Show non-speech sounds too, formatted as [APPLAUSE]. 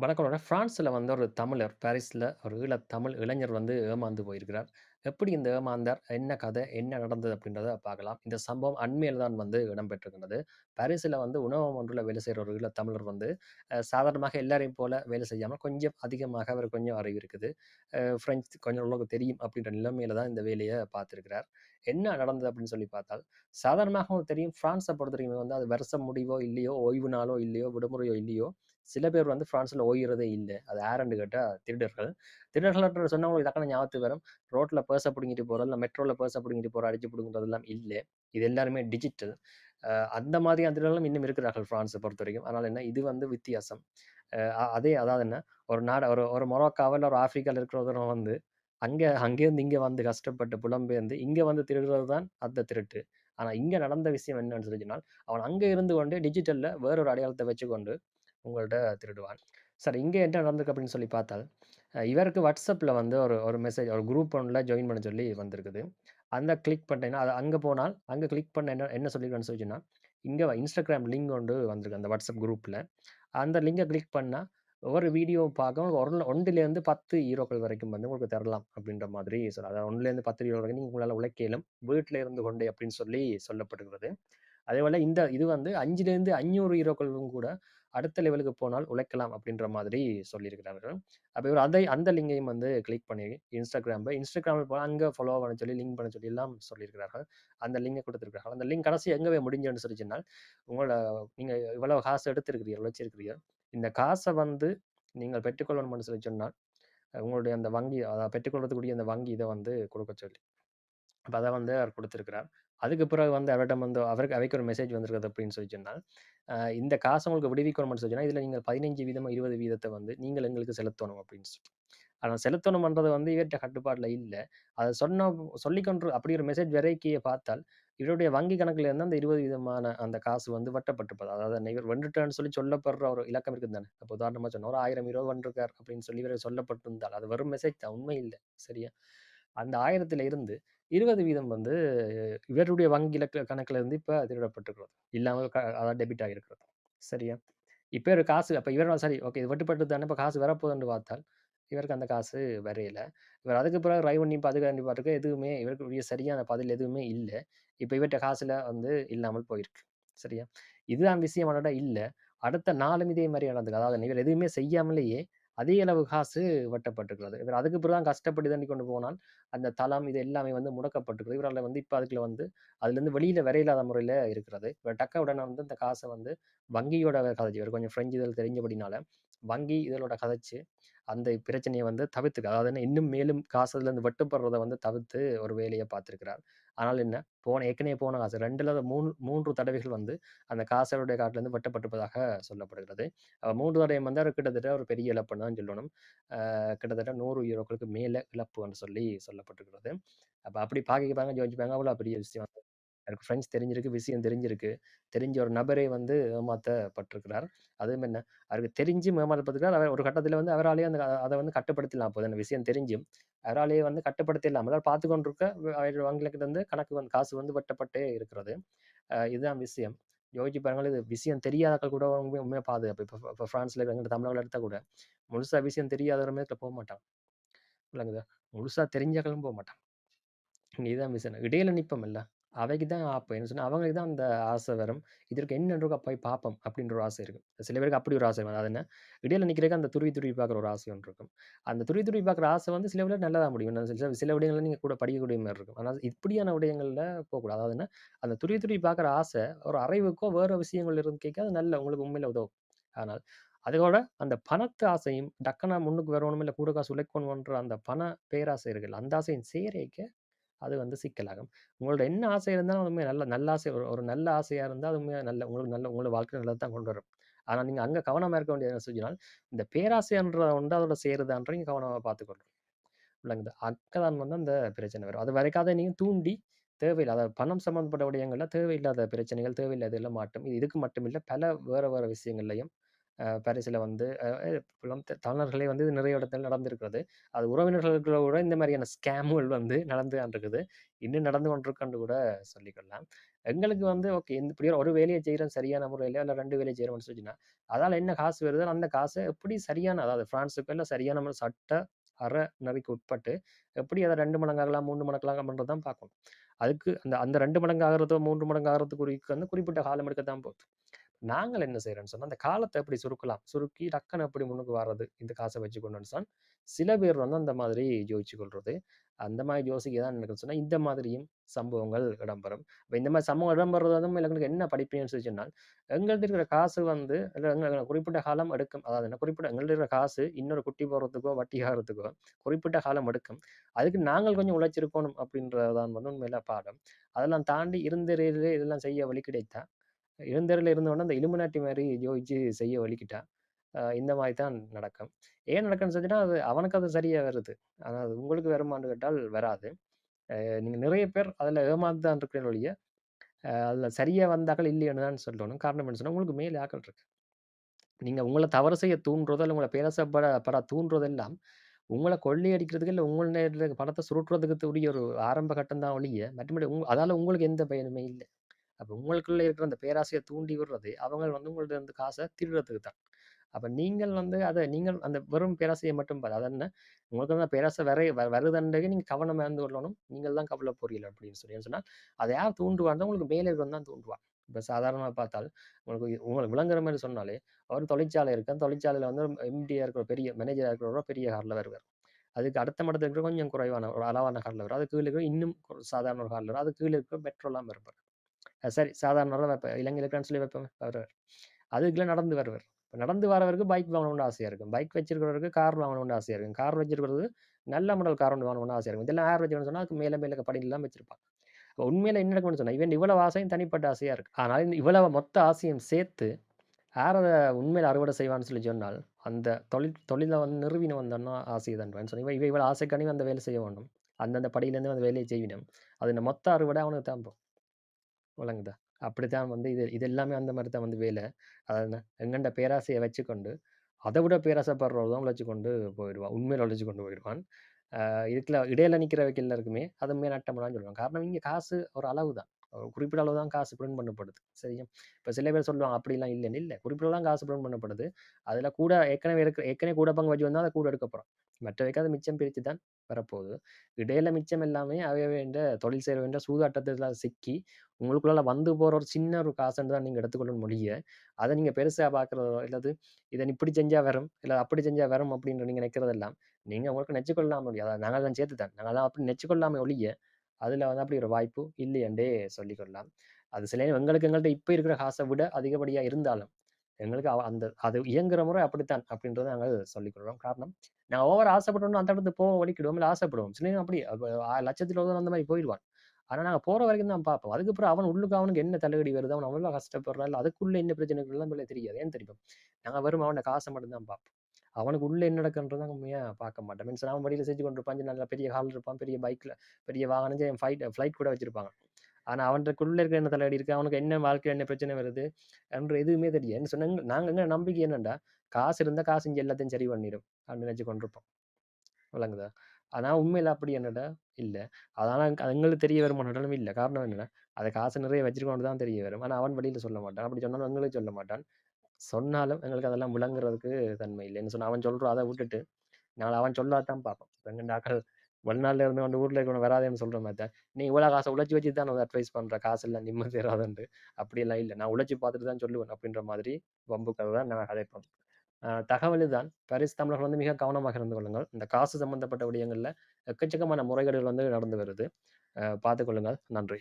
வணக்கம். ஃப்ரான்ஸில் வந்து ஒரு தமிழர், பாரிஸில் ஒரு ஈழத் தமிழ் இளைஞர் வந்து ஏமாந்து போயிருக்கிறார். எப்படி இந்த ஏமாந்தார்? என்ன கதை? என்ன நடந்தது? அப்படின்றத பார்க்கலாம். இந்த சம்பவம் அண்மையில் தான் வந்து இடம்பெற்றிருக்கிறது. பாரிஸில் வந்து உணவு ஒன்றில் வேலை செய்கிற ஒரு ஈழத் தமிழர் வந்து, சாதாரணமாக எல்லாரையும் போல வேலை செய்யாமல் கொஞ்சம் அதிகமாக அவர் கொஞ்சம் அறிவு இருக்குது. ஃப்ரெஞ்சு கொஞ்சம் ஓரளவுக்கு தெரியும் அப்படின்ற நிலைமையில தான் இந்த வேலையை பார்த்துருக்கிறார் என்ன நடந்தது அப்படின்னு சொல்லி பார்த்தால், சாதாரணமாக தெரியும் தெரியும் பொறுத்த வரைக்கும் வந்து அது வருஷம் முடிவோ இல்லையோ, ஓய்வு நாளோ இல்லையோ, விடுமுறையோ இல்லையோ, சில பேர் வந்து ஃப்ரான்ஸில் ஓய்கிறதே இல்லை அது ஆரண்டு கேட்டால் திருடர்கள். திருடர்கள்ன்ற சொன்னா உங்களுக்கு டக்குனு ஞாபகத்துக்கு வரும். ரோட்டில் பர்ஸ பிடிங்கிட்டு போகிறது இல்லை மெட்ரோல பர்ஸ பிடிங்கிட்டு போகிற அடிச்சு புடுங்குறதெல்லாம் இல்லை இது எல்லாருமே டிஜிட்டல். அந்த மாதிரியான திருடர்களும் இன்னும் இருக்கிறார்கள் ஃபிரான்ஸை பொறுத்த வரைக்கும் அதனால் என்ன இது வந்து வித்தியாசம். அதே அதாவது என்ன, ஒரு நாடு ஒரு ஒரு மொரோக்காவில் ஒரு ஆப்பிரிக்கால இருக்கிறவன் வந்து, அங்கே அங்கேருந்து இங்கே வந்து கஷ்டப்பட்டு புலம்பெயர்ந்து, இங்கே வந்து திருடுறது தான் அந்த திருட்டு. ஆனால் இங்கே நடந்த விஷயம் என்னன்னு சொல்லி சொன்னால், அவன் அங்கே இருந்து கொண்டு டிஜிட்டலில் வேறொரு ஒரு அடையாளத்த வச்சுக்கொண்டு உங்கள்கிட்ட திருடுவான். சார் இங்கே என்ன நடந்திருக்கு அப்படின்னு சொல்லி பார்த்தால், இவருக்கு வாட்ஸ்அப்பில் வந்து ஒரு ஒரு மெசேஜ் ஒரு குரூப் ஒன்றில் ஜாயின் பண்ண சொல்லி வந்திருக்குது. அந்த கிளிக் பண்ணேன்னா அது அங்கே போனால், அங்க கிளிக் பண்ண என்ன என்ன சொல்லிருக்கான்னு சொல்லிச்சுன்னா இங்கே இன்ஸ்டாகிராம் லிங்க் ஒன்று வந்திருக்கு அந்த வாட்ஸ்அப் குரூப்ல. அந்த லிங்கை கிளிக் பண்ணால் ஒவ்வொரு வீடியோ பார்க்க ஒரு ஒன்றுலேருந்து பத்து ஹீரோக்கள் வரைக்கும் வந்து உங்களுக்கு தரலாம் அப்படின்ற மாதிரி சொல் அதாவது ஒன்றுலேருந்து பத்து ஹீரோ வரைக்கும் நீங்கள் உங்களால் உழைக்கலும் வீட்டில் இருந்து கொண்டே அப்படின்னு சொல்லி சொல்லப்பட்டுகிறது அதே போல் இந்த இது வந்து அஞ்சுலேருந்து அஞ்சூறு ஹீரோக்களும் கூட அடுத்த லெவலுக்கு போனால் உழைக்கலாம் அப்படின்ற மாதிரி சொல்லியிருக்கிறார்கள். அப்போ இவர் அதை அந்த லிங்கையும் வந்து கிளிக் பண்ணி இன்ஸ்டாகிராம் இன்ஸ்டாகிராமில் போனால் அங்கே ஃபாலோ பண்ண சொல்லி, லிங்க் பண்ண சொல்லி எல்லாம் சொல்லியிருக்கிறார்கள். அந்த லிங்கை கொடுத்துருக்கிறார்கள் அந்த லிங்க் கடைசி எங்கவே முடிஞ்சுன்னு சொல்லிச்சுன்னா சொல்லி சொன்னால், உங்களோட நீங்கள் இவ்வளோ காசு எடுத்திருக்கிறீர்கள், வச்சிருக்கிறீர்கள். இந்த காசை வந்து நீங்கள் பெற்றுக்கொள்ளணும்னு சொல்லி சொன்னால், உங்களுடைய அந்த வங்கி அதை பெற்றுக்கொள்றதுக்குரிய அந்த வங்கி இதை வந்து கொடுக்க சொல்லி. அப்போ அதை வந்து அவர் கொடுத்துருக்கிறார் அதுக்கு பிறகு வந்து அவர்கிட்ட வந்து அவருக்கு அவைக்கு ஒரு மெசேஜ் வந்திருக்குது அப்படின்னு சொல்லி சொன்னால், இந்த காசு உங்களுக்கு விடுவிக்கணும்னு சொல்லி சொன்னா, இதுல நீங்க 15% 20% வந்து நீங்கள் எங்களுக்கு செலுத்தணும் அப்படின்னு சொல்லி. ஆனா செலுத்தணும்ன்றது வந்து இவர்கிட்ட கட்டுப்பாட்டில் இல்லை அதை சொன்ன சொல்லிக்கொண்டு அப்படி ஒரு மெசேஜ் வரைக்கி பார்த்தால், இவருடைய வங்கி கணக்குல இருந்து அந்த 20% அந்த காசு வந்து வட்டப்பட்டுப்பது அதாவது இவர் வென்றுட்டான்னு சொல்லி சொல்லப்படுற ஒரு இலக்கம் இருக்குது தானே. இப்போ உதாரணமாக சொன்ன ஒரு ஆயிரம் இருபது வென்றிருக்கார் அப்படின்னு சொல்லி இவர் சொல்லப்பட்டிருந்தால், அது வெறும் மெசேஜ் தான் உண்மை இல்லை சரியா? அந்த 1000த்துல இருந்து 20% வந்து இவருடைய வங்கி இலக்க கணக்குல இருந்து இப்ப திருடப்பட்டிருக்கிறது. இல்லாம க அதாவது டெபிட் ஆகியிருக்கிறது. சரியா? இப்ப இவரு காசு அப்ப இவர் சரி ஓகே இது வெட்டுப்பட்டது தானே, இப்ப காசு வரப்போகுதுன்னு பார்த்தால், இவருக்கு அந்த காசு வரையல. இவர் அதுக்கு பிறகு ட்ரை பண்ணி அதுக்கு பண்ணி எதுவுமே இவருக்குரிய சரியான பதில் எதுவுமே இல்ல. இப்ப இவர்ட்ட காசுல வந்து இல்லாமல் போயிருக்கு. சரியா? இதுதான் விஷயம் அவனோட இல்ல. அடுத்த நாளும் இதே மாரி நடந்தது. அதாவது இவர் எதுவுமே செய்யாமலேயே அதிக அளவு காசு வெட்டப்பட்டிருக்கிறது. இவர் அதுக்கு பிறகு தான் கஷ்டப்பட்டு தண்ணி கொண்டு போனால், அந்த தளம் இது எல்லாமே வந்து முடக்கப்பட்டிருக்கிறது இவரால் வந்து இப்போ அதுக்குள்ள வந்து அதுலேருந்து வெளியில் வரையில்லாத முறையில் இருக்கிறது. இவர் டக்க உடனே வந்து இந்த காசை வந்து வங்கியோட கதைச்சு இவர் கொஞ்சம் ஃப்ரெஞ்சு இதில் தெரிஞ்சபடினால, வங்கி இதழோட கதைச்சு, அந்த பிரச்சனையை வந்து தவிர்த்துக்க அதாவது இன்னும் மேலும் காசு அதுலருந்து வந்து தவிர்த்து ஒரு வேலையை பார்த்துருக்கிறார் ஆனால் என்ன, போன ஏற்கனவே போன காசு ரெண்டுல மூணு மூன்று தடவைகள் வந்து அந்த காசருடைய காட்டிலிருந்து வெட்டப்பட்டிருப்பதாக சொல்லப்படுகிறது. மூன்று தடவை வந்து அவர் கிட்டத்தட்ட ஒரு பெரிய இழப்புன்னு தான் சொல்லணும். கிட்டத்தட்ட நூறு யூரோக்களுக்கு மேலே இழப்பு என்று சொல்லி சொல்லப்பட்டிருக்கிறது. அப்போ அப்படி பார்க்க பாருங்க யோசிச்சு அவ்வளோ பெரிய விஷயம். எனக்கு ஃப்ரெண்ட்ஸ் தெரிஞ்சிருக்கு, விஷயம் தெரிஞ்சிருக்கு. தெரிஞ்ச ஒரு நபரை வந்து ஏமாற்றப்பட்டிருக்கிறார் அதுவும் என்ன, அவருக்கு தெரிஞ்சும் ஏமாற்றப்பட்டிருக்கிறார் அவர் ஒரு கட்டத்தில் வந்து அவராலேயே அந்த அதை வந்து கட்டுப்படுத்தலாம் போது அந்த விஷயம் தெரிஞ்சும், அவராலேயே வந்து கட்டுப்படுத்திடலாம் இல்லாம அதாவது பார்த்துக் கொண்டிருக்க அவர் வங்கிலக்கிட்ட இருந்து கணக்கு வந்து காசு வந்து வெட்டப்பட்டே இருக்கிறது. இதுதான் விஷயம். யோசிச்சு பாருங்கள் இது விஷயம் தெரியாத கூட உண்மையாக உண்மையா பாதுகாப்பு. இப்போ இப்போ ஃப்ரான்ஸில் எங்கிட்ட தமிழர்கள் எடுத்தால் கூட, முழுசாக விஷயம் தெரியாதவருமே இதில் போக மாட்டான் இல்லைங்க முழுசாக முழுசா போக மாட்டான் இதுதான் விஷயம். இடையில நிப்போம்ல்ல, அவைக்கு தான் ஆப்பு. என்ன சொன்னால் அவங்களுக்கு தான் அந்த ஆசை வரும். இதற்கு என்ன இருக்கோ போய் பார்ப்போம் அப்படின்ற ஒரு ஆசை இருக்கும். சில பேருக்கு அப்படி ஒரு ஆசை வரும். அது என்ன, இடையில நிற்கிறக்கு அந்த துருவி துருவி பார்க்குற ஒரு ஆசை ஒன்று இருக்கும். அந்த துருவி துருவி பார்க்குற ஆசை வந்து சில விட நல்லதாக முடியும். சில சில விடயங்களில் நீங்கள் கூட படிக்கக்கூடிய மாதிரி இருக்கும். ஆனால் இப்படியான விடயங்களில் போகக்கூடாது அதாவது என்ன, அந்த துருவி துருவி பார்க்குற ஆசை ஒரு அறிவுக்கோ, வேறு விஷயங்கள் இருந்து கேட்க அது நல்ல உங்களுக்கு உண்மையில் உதவும். ஆனால் அதோட அந்த பணத்து ஆசையும் டக்குனா முன்னுக்கு வரணும், இல்லை கூட காசு உழைக்கணுன்ற அந்த பண பேராசை இருக்குல்ல, அந்த ஆசையும் சேரைக்க அது வந்து சிக்கலாகும். உங்களோட என்ன ஆசை இருந்தாலும் அதுமே நல்ல நல்ல ஆசை ஒரு நல்ல ஆசையாக இருந்தால் அதுவுமே நல்ல உங்களுக்கு நல்ல உங்களோட வாழ்க்கை நல்லது தான் கொண்டு வரும். ஆனால் நீங்கள் அங்கே கவனமாக இருக்க வேண்டியது என்ன சொன்னால், இந்த பேராசைன்றதை வந்து அதோட சேருதான்ற கவனமாக கவனமா பார்த்துக்கணும். அக்கதான் வந்து அந்த பிரச்சனை வரும். அது வரைக்கும் அதை நீங்கள் தூண்டி தேவையில்லாத அதாவது பணம் சம்மந்தப்பட்ட விடயங்களில் தேவையில்லாத பிரச்சனைகள், தேவையில்லாத இதெல்லாம் மாட்டும். இது இதுக்கு மட்டுமில்லை பல வேறு வேறு விஷயங்கள்லையும் பாரிஸில் வந்து புலம் தமிழர்களே வந்து நிறைய இடத்துல நடந்திருக்கிறது. அது உறவினர்களுக்குள்ள கூட இந்த மாதிரியான ஸ்கேமுகள் வந்து நடந்து கொண்டு இருக்குது. இன்னும் நடந்து கொண்டிருக்கான்னு கூட சொல்லிக்கொள்ளலாம். எங்களுக்கு வந்து ஓகே இந்த இப்படி ஒரு வேலையை செய்கிறோம் சரியான முறையில் இல்லை ரெண்டு வேலையை செய்கிறோம்னு சொல்லிச்சுன்னா அதால் என்ன காசு வருதோ அந்த காசை எப்படி சரியான அதாவது ஃப்ரான்ஸுக்கு இல்லை சரியான முறை சட்ட அறநெறிக்கு உட்பட்டு எப்படி அதை ரெண்டு மடங்காகலாம், மூணு மடங்காகலாம் பண்றது தான் பார்க்கணும். அதுக்கு அந்த அந்த ரெண்டு மடங்கு ஆகுறதோ, மூன்று மடங்கு ஆகுறதுக்கு வந்து குறிப்பிட்ட காலம் எடுக்கத்தான் போகுது. நாங்கள் என்ன செய்கிறோன்னு சொன்னால் அந்த காலத்தை எப்படி சுருக்கலாம்? சுருக்கி டக்குன்னு எப்படி முன்னுக்கு வர்றது இந்த காசை வச்சுக்கொண்டுன்னு சொன்னால் சில பேர் வந்து அந்த மாதிரி யோசிச்சு கொள்வது அந்த மாதிரி யோசிக்க தான் எனக்கு சொன்னால் இந்த மாதிரியும் சம்பவங்கள் இடம்பெறும். இப்போ இந்த மாதிரி சம்பவம் இடம்பெறது வந்து எங்களுக்கு என்ன படிப்பினைன்னு சொன்னால், எங்கள்கிட்ட இருக்கிற காசு வந்து எங்களுக்கு குறிப்பிட்ட காலம் எடுக்கும். அதாவது என்ன குறிப்பிட்ட எங்கள்கிட்ட இருக்கிற காசு இன்னொரு குட்டி போடுறதுக்கோ, வட்டி ஆகிறதுக்கோ குறிப்பிட்ட காலம் எடுக்கும். அதுக்கு நாங்கள் கொஞ்சம் உழைச்சிருக்கணும் அப்படின்றது தான் வந்து உண்மையில பாடம். அதெல்லாம் தாண்டி இருந்த இதெல்லாம் செய்ய வழி கிடைத்தா, இருந்தறையில இருந்தவொடனே அந்த இலுமினாட்டி மாதிரி யோசிச்சு செய்ய வலிக்கிட்டான் இந்த மாதிரி தான் நடக்கும். ஏன் நடக்கும்னு சொன்னா, அது அவனுக்கு அது சரியாக வருது. ஆனால் அது உங்களுக்கு வருமானு கேட்டால் வராது. நீங்கள் நிறைய பேர் அதில் ஏமாந்து தான் இருக்கிற ஒழிய, அதில் சரியாக வந்தாக்கள் வந்தார்கள் இல்லைன்னு தான் சொல்லணும். காரணம் என்ன சொன்னால் உங்களுக்கு மேலே ஆக்கள் இருக்கு. நீங்கள் உங்களை தவறு செய்ய தூண்டுறதோ, இல்லை உங்களை பேசப்பட பட தூண்டுறதெல்லாம், உங்களை கொள்ளி அடிக்கிறதுக்கு இல்லை உங்கள்ட்ட படத்தை சுருட்டுறதுக்கு உரிய ஒரு ஆரம்ப கட்டம் தான் ஒழிய, மற்றபடி உங் அதால் உங்களுக்கு எந்த பயனுமே இல்லை அப்ப உங்களுக்குள்ள இருக்கிற அந்த பேராசைய தூண்டி விடுறது, அவங்க வந்து உங்கள்ட்ட இருந்து காச திருடுறதுக்கு தான். அப்ப நீங்கள் வந்து அத நீங்கள் அந்த வெறும் பேராசைய மட்டும் பாரு. அது என்ன உங்களுக்கு அந்த பேராசை வர வ வருதுன்றதை நீங்க கவனமா இருந்து கொள்ளணும். நீங்கள் தான் கவல போறீர்கள் அப்படின்னு சொல்லி. ஏன்னு சொன்னா, அத யார் தூண்டுவான்னா, உங்களுக்கு மேலே இருக்கிறவன் தான் தூண்டுவான். இப்ப சாதாரணமா பார்த்தால், உங்களுக்கு உங்களுக்கு விளங்குற மாரி சொன்னாலே, ஒரு தொழிற்சாலை இருக்கு. அந்த தொழிற்சாலையில வந்து எம்டியா இருக்கிற பெரிய மேனேஜரா இருக்கிறவரு பெரிய கார்ல வருவார். அதுக்கு அடுத்த மட்டத்துல இருக்கிற கொஞ்சம் குறைவான ஒரு அளவான கார்ல வரும். அதுக்கு கீழ இருக்கிற இன்னும் சாதாரண ஒரு கார்ல வரும். அதுக்கு கீழ இருக்கிற பெட்ரோல்லாம் இருப்பார். சாரி சரி சாதாரண வைப்பேன். இலங்கையில சொல்லி வைப்பேன் வருவார். அதுக்குள்ளே நடந்து வருவார். இப்போ நடந்து வரவருக்கு பைக் வாங்கணும்னு ஆசையாக இருக்கும். பைக் வச்சிருக்கிறவருக்கு கார் வாங்கணும்னு ஆசையாக இருக்கும். கார் வச்சிருக்கிறது நல்ல மாடல் கார் ஒன்று வாங்கணும்னு ஆசையாக இருக்கும். இதெல்லாம் யார் வச்சிருக்கான்னு சொன்னால் அதுக்கு மேலே மேலே படிலாம் வச்சிருப்பான். உண்மையில் என்ன நடக்கும்னு சொன்னால் இவன் இவ்வளவு ஆசையும் தனிப்பட்ட ஆசையாக இருக்குது ஆனால் இந்த இவ்வளவு மொத்த ஆசையும் சேர்த்து, யார் அதை உண்மையில் அறுவடை செய்வான்னு சொல்லி சொன்னால், அந்த தொழில் தொழிலை வந்து நிறுவின வந்தோம்னா ஆசை தான் சொன்னேன். இவன் இவ்வளோ ஆசைக்காண்டி அந்த வேலை செய்ய வேண்டும். அந்தந்த படியிலேருந்து அந்த வேலையை செய்வினம். அது மொத்த அறுவடை அவனுக்கு தான் போகும். விளங்குதா? அப்படித்தான் வந்து இது இது எல்லாமே அந்த மாதிரி தான் வந்து வேலை. அதாவது எங்கண்ட பேராசையை வச்சுக்கொண்டு, அதை விட பேராசைப்படுறவன் உழைச்சி கொண்டு போயிடுவான். உண்மையில உழைச்சி கொண்டு போயிடுவான். இதுக்குள்ள இடையில நிக்கிறவைக்கு அது அதுமே நட்டம்னு சொல்லுவாங்க. காரணம் இங்கே காசு ஒரு அளவு தான். குறிப்பிட குறிப்பிட்ட அளவு தான் காசு பிரிண்ட் பண்ணப்படுது. சரியா? இப்போ சில பேர் சொல்லுவாங்க, அப்படிலாம் இல்லைன்னு இல்லை குறிப்பிட்ட தான் காசு பிரிண்ட் பண்ணப்படுது. அதில் கூட ஏற்கனவே இருக்க ஏற்கனவே கூட பங்கு வச்சு வந்தால் அதை கூட எடுக்க போகிறோம் மற்றவைக்கு அது மிச்சம் பிரித்து தான் வரப்போகுது. இடையில மிச்சம் எல்லாமே அவையவேண்ட தொழில் செய்ய வேண்ட சூதாட்டத்தில் சிக்கி, உங்களுக்குள்ளால வந்து போற ஒரு சின்ன ஒரு காசுன்னு தான் நீங்க எடுத்துக்கொள்ளணும் ஒழிய, அதை நீங்க பெருசா பார்க்குறதோ இல்லது இதை இப்படி செஞ்சா வரும், இல்ல அப்படி செஞ்சா வரும் அப்படின்னு நீங்க நினைக்கிறதெல்லாம், நீங்க உங்களுக்கு நெச்சுக்கொள்ளாம அதை நாங்கள் தான் சேர்த்து தான். நாங்கலாம் அப்படி நெச்சுக்கொள்ளாம ஒழிய, அதுல வந்து அப்படி ஒரு வாய்ப்பு இல்லை என்றே சொல்லிக் அது சில எங்களுக்கு எங்கள்கிட்ட இப்ப இருக்கிற காசை விட அதிகப்படியா இருந்தாலும், எங்களுக்கு அவ அந்த அது இயங்குற முறை அப்படித்தான் அப்படின்றத நாங்கள் சொல்லிக்கொள்கிறோம் காரணம், நான் ஓவர் ஆசைப்பட்டோம்னா அந்த இடத்துக்கு போக வலிக்கிடுவோம். இல்லை ஆசைப்படுவோம். சில அப்படி லட்சத்தில் லட்சத்துல ஒருவன் அந்த மாதிரி போயிடுவான். ஆனா நாங்க போற வரைக்கும் தான் பார்ப்போம். அதுக்கப்புறம் அவன் உள்ளுக்கு அவனுக்கு என்ன தள்ளுகடி வருது, அவன் அவ்வளோ கஷ்டப்படுறான், இல்ல அதுக்குள்ள என்ன பிரச்சனை இருக்குலாம் தெரியாது. ஏன் தெரியும் நாங்க வெறும் அவனை காசை மட்டும்தான் பார்ப்போம். அவனுக்கு உள்ள என்ன நடக்குன்றத உண்மையாக பார்க்க மாட்டேன் மீன்ஸ் அவன் வழியில் செஞ்சு கொண்டு இருப்பான் நல்ல பெரிய ஹால் இருப்பான். பெரிய பைக்ல பெரிய வாகனம் ஃப்ளைட் ஃப்ளைட் கூட வச்சிருப்பாங்க. ஆனால் அவன்கிட்டக்குள்ளே இருக்கிற என்ன தலையடி இருக்கு, அவனுக்கு என்ன வாழ்க்கை என்ன பிரச்சனை வருது, என்ற எதுவுமே தெரியாது. என்ன சொன்னா நாங்கள் எங்க நம்பிக்கை என்னன்னா, காசு இருந்தால் காசு இங்கே எல்லாத்தையும் சரி பண்ணிடும். அப்படின்னு நினச்சி கொண்டிருப்போம். விளங்குதா? ஆனால் உண்மையில அப்படி என்னடா இல்லை அதனால் எங்களுக்கு தெரிய வருமானாலும் இல்லை காரணம் என்னென்னா அதை காசு நிறைய வச்சிருக்கோன்னு தான் தெரிய வரும். ஆனால் அவன் வழியில் சொல்ல மாட்டான். அப்படி சொன்னாலும் எங்களுக்கு சொல்ல மாட்டான். சொன்னாலும் எங்களுக்கு அதெல்லாம் விளங்குறதுக்கு தன்மை இல்லைன்னு சொன்னால் அவன் சொல்கிறான் அதை விட்டுட்டு, நாங்கள் அவன் சொல்லாதான் பார்ப்போம். எங்கண்ட ஆட்கள் வெளிநாட்டுல இருந்து வந்து ஊர்ல இருக்கணும் வராதேன்னு சொல்ற மாதிரி தான். நீ இவ்வளவு காசை உழைச்சி வச்சு தான் வந்து அட்வைஸ் பண்ற. காசு இல்லை நிம்மதி [LAUGHS] வராதுன்ட்டு அப்படியெல்லாம் இல்லை நான் உழைச்சி பார்த்துட்டு தான் சொல்லுவேன். அப்படின்ற மாதிரி வம்புக்கள் தான் நாங்கள் கதைப்போம். தகவல் தான் பரிசு தமிழர்கள் வந்து மிக கவனமாக இருந்து கொள்ளுங்கள். இந்த காசு சம்பந்தப்பட்ட விடயங்கள்ல எக்கச்சக்கமான முறைகேடுகள் வந்து நடந்து வருது. பார்த்துக்கொள்ளுங்கள் நன்றி.